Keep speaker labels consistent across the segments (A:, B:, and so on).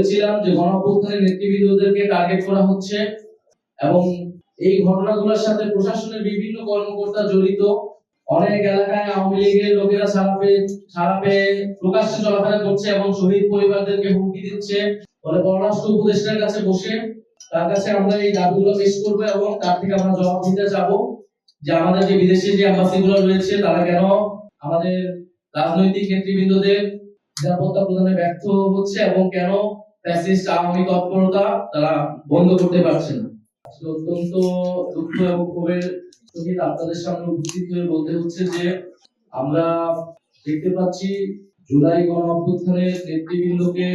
A: বলেছিলাম যে গণঅভ্যুত্থানের নেতৃবৃন্দদেরকে টার্গেট করা হচ্ছে এবং এই ঘটনাগুলোর সাথে প্রশাসনের বিভিন্ন কর্মকর্তা জড়িত। অনেক এলাকায় আওয়ামী লীগের লোকেরা সারা পেয়ে সারা পেয়ে প্রকাশ্যে চলাফেরা করছে এবং শহীদ পরিবারদেরকে হুমকি দিচ্ছে। ফলে পররাষ্ট্র উপদেষ্টার কাছে বসে তার কাছে আমরা এই দাবিগুলো পেশ করব এবং তার থেকে আমরা জবাব দিতে যাব যে আমাদের যে বিদেশি যে অ্যাম্বাসি গুলো রয়েছে, তারা কেন আমাদের রাজনৈতিক নেতৃবৃন্দদের নিরাপত্তা প্রদানে ব্যর্থ হচ্ছে এবং কেন ফ্যাসিস্ট আওয়ামী তৎপরতা তারা বন্ধ করতে পারছে না। অত্যন্ত দুঃখ এবং ক্ষোভের সহিত আপনাদের সামনে উপস্থিত হয়ে বলতে হচ্ছে যে, আমরা দেখতে পাচ্ছি জুলাই নেতৃবৃন্দকে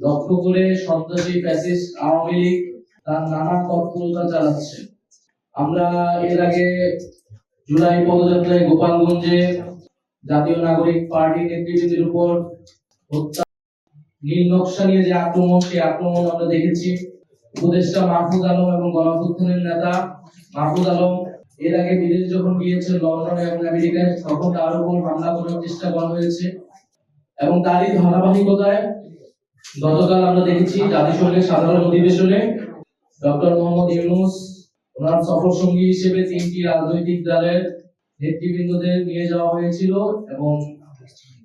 A: লক্ষ্য করে সন্ত্রাসী ফ্যাসিস্ট আওয়ামী লীগ তার নানা তৎপরতা চালাচ্ছে। আমরা এর আগে জুলাই পদযাত্রায় গোপালগঞ্জে জাতীয় নাগরিক পার্টির নেতৃবৃন্দের উপর হত্যা নীল নকশা নিয়ে যে আক্রমণ, সেই আক্রমণ আমরা দেখেছি। উপদেষ্টা মাহফুজ আলম এবং গণঅভ্যুত্থানের নেতা মাহফুজ আলম এর আগে বিদেশ যখন গিয়েছেন লন্ডন এবং আমেরিকায়, তখন তার উপর হামলা করার চেষ্টা করা হয়েছে। এবং তারই ধারাবাহিকতায় গতকাল আমরা দেখেছি জাতিসংঘের সাধারণ অধিবেশনে ডক্টর মোহাম্মদ ইউনুস ওনার সফর সঙ্গী হিসেবে তিনটি রাজনৈতিক দলের নেতৃবৃন্দদের নিয়ে যাওয়া হয়েছিল এবং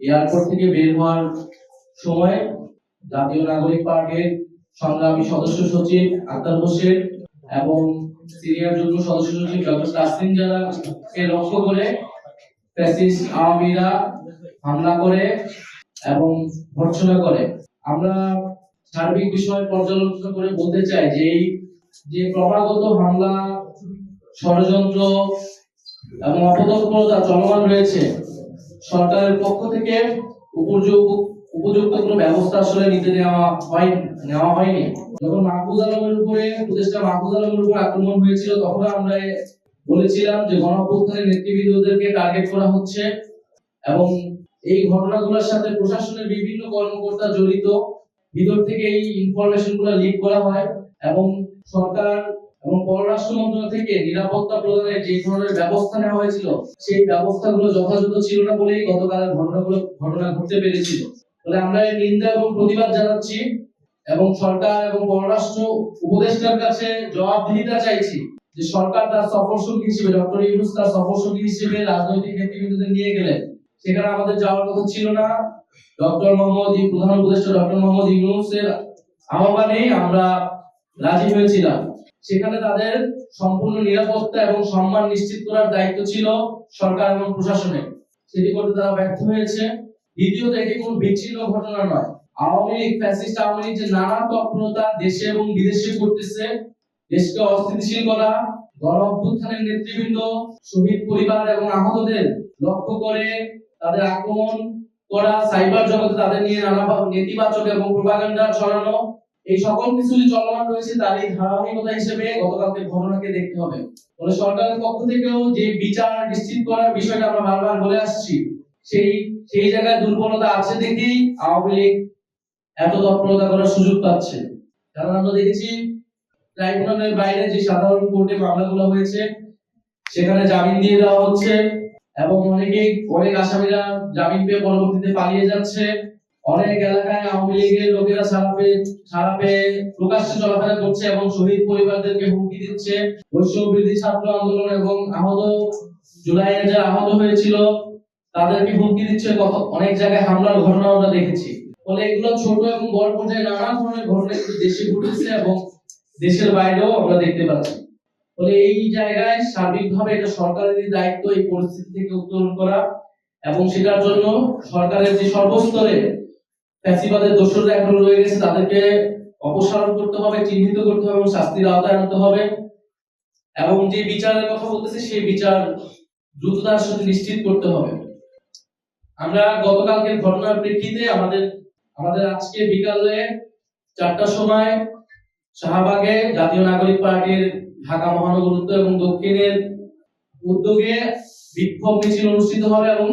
A: এয়ারপোর্ট থেকে বের হওয়ার সময় জাতীয় নাগরিক পার্টির সংগ্রামী সদস্য সচিব আক্তার হোসেন এবং সিরিয়ার যুগ্ম সদস্য সচিব ডক্টর তাসলিম জানা কে লক্ষ্য করে ফ্যাসিস্ট আওয়ামীরা হামলা করে এবং ভর্ৎসনা করে। আমরা সার্বিক বিষয় পর্যালোচনা করে বলতে চাই যে এই যে ক্রমাগত হামলা, ষড়যন্ত্র এবং অপতৎপরতা চলমান রয়েছে, সরকারের পক্ষ থেকে উপযোগ উপযুক্ত কোনো ব্যবস্থা আসলে নিতে নেওয়া হয় নেওয়া হয়নি। যখন মাহফুজ আলমের উপরে উপদেষ্টা মাহফুজ আলমের উপর আক্রমণ হয়েছিল, তখন আমরা বলেছিলাম যে গণঅভ্যুত্থানের নেতৃবৃন্দদেরকে টার্গেট করা হচ্ছে এবং এই ঘটনাগুলোর সাথে প্রশাসনের বিভিন্ন কর্মকর্তা জড়িত। ভিতর থেকে এই ইনফরমেশনগুলো লিক করা হয় এবং সরকার এবং পররাষ্ট্র মন্ত্রণালয় থেকে নিরাপত্তা প্রদানের যে ধরনের ব্যবস্থা নেওয়া হয়েছিল, সেই ব্যবস্থাগুলো যথাযথ ছিল না বলেই গতকালের ঘটনাগুলো ঘটনা ঘটতে পেরেছিল। ফলে আমরা এই নিন্দা এবং প্রতিবাদ জানাচ্ছি এবং সরকার এবং পররাষ্ট্র উপদেষ্টার কাছে জবাবদিহিতা চাইছি যে সরকার তার সফর সঙ্গী হিসেবে, ডক্টর ইউনুস তার সফর সঙ্গী হিসেবে রাজনৈতিক নেতৃবৃন্দদের নিয়ে গেলেন। সেখানে আমাদের যাওয়ার কথা ছিল না। ডক্টর মোহাম্মদ প্রধান উপদেষ্টা ডক্টর মোহাম্মদ ইউনুসের আহ্বানে আমরা রাজি হয়েছিলাম। সেখানে তাদের সম্পূর্ণ নিরাপত্তা এবং সম্মান নিশ্চিত করার দায়িত্ব ছিল সরকার এবং প্রশাসনের। সেটি করতে তারা ব্যর্থ হয়েছে। দ্বিতীয়ত, এটি কোনো বিচ্ছিন্ন ঘটনা নয়। আওয়ামী লীগ, ফ্যাসিস্ট আওয়ামী লীগ যে নানা তৎপরতা দেশে এবং বিদেশে করতেছে দেশকে অস্থিতিশীল করা গণ অভ্যুত্থানের নেতৃবৃন্দ, শহীদ পরিবার এবং আহতদের লক্ষ্য করে তাদের আক্রমণ করা, সাইবার জগতে তাদের নিয়ে নানা নেতিবাচক এবং প্রোপাগান্ডা ছড়ানো, এই সকল কিছু যে চলমান রয়েছে তার এই ধারাবাহিকতা হিসেবে গতকালকে ঘটনাকে দেখতে হবে। ফলে সরকারের পক্ষ থেকেও যে বিচার নিশ্চিত করার বিষয়টা আমরা বারবার বলে আসছি, সেই সেই জায়গায় দুর্বলতা আছে দেখেই আওয়ামী লীগ এত তৎপরতা করার সুযোগ পাচ্ছে। কারণ আমরা দেখেছি ট্রাইব্যুনালের বাইরে যে সাধারণ কোর্টে মামলাগুলো হয়েছে, সেখানে জামিন দিয়ে দেওয়া হচ্ছে এবং অনেকেই, অনেক আসামিরা জামিন পেয়ে পরবর্তীতে পালিয়ে যাচ্ছে। অনেক এলাকায় আওয়ামী লীগের লোকেরা সারা পেয়ে সারা পেয়ে প্রকাশ্যে চলাফেরা করছে এবং শহীদ পরিবারদেরকে হুমকি দিচ্ছে। বিরোধী ছাত্র আন্দোলন এবং আহত, জুলাইয়ে যারা আহত হয়েছিল তাদেরকে হুমকি দিচ্ছে অনেক জায়গায় হামলার ঘটনা আমরা দেখেছি। ফলে এগুলো ছোট এবং বড় পর্যায়ে নানা ধরনের ঘটনা দেশে ঘটেছে এবং দেশের বাইরেও আমরা দেখতে পাচ্ছি। ফলে এই জায়গায় সার্বিকভাবে এটা সরকারেরই দায়িত্ব এই পরিস্থিতি থেকে উত্তরণ করা এবং সেটার জন্য সরকারের যে সর্বস্তরে ফ্যাসিবাদের দোষররা এখন রয়ে গেছে, তাদেরকে অপসারণ করতে হবে, চিহ্নিত করতে হবে এবং শাস্তির আওতায় আনতে হবে। এবং যে বিচারের কথা বলতেছে, সেই বিচার দ্রুততার সাথে নিশ্চিত করতে হবে। আমরা গতকালকের ঘটনার প্রেক্ষিতে আমাদের আমাদের আজকে বিকালে চারটার সময় শাহবাগে জাতীয় নাগরিক পার্টির ঢাকা মহানগর উত্তর এবং দক্ষিণের উদ্যোগে বিক্ষোভ মিছিল অনুষ্ঠিত হবে এবং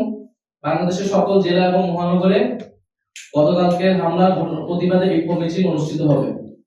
A: বাংলাদেশের সকল জেলা এবং মহানগরে গতকালকে হামলার প্রতিবাদে বিক্ষোভ মিছিল অনুষ্ঠিত হবে।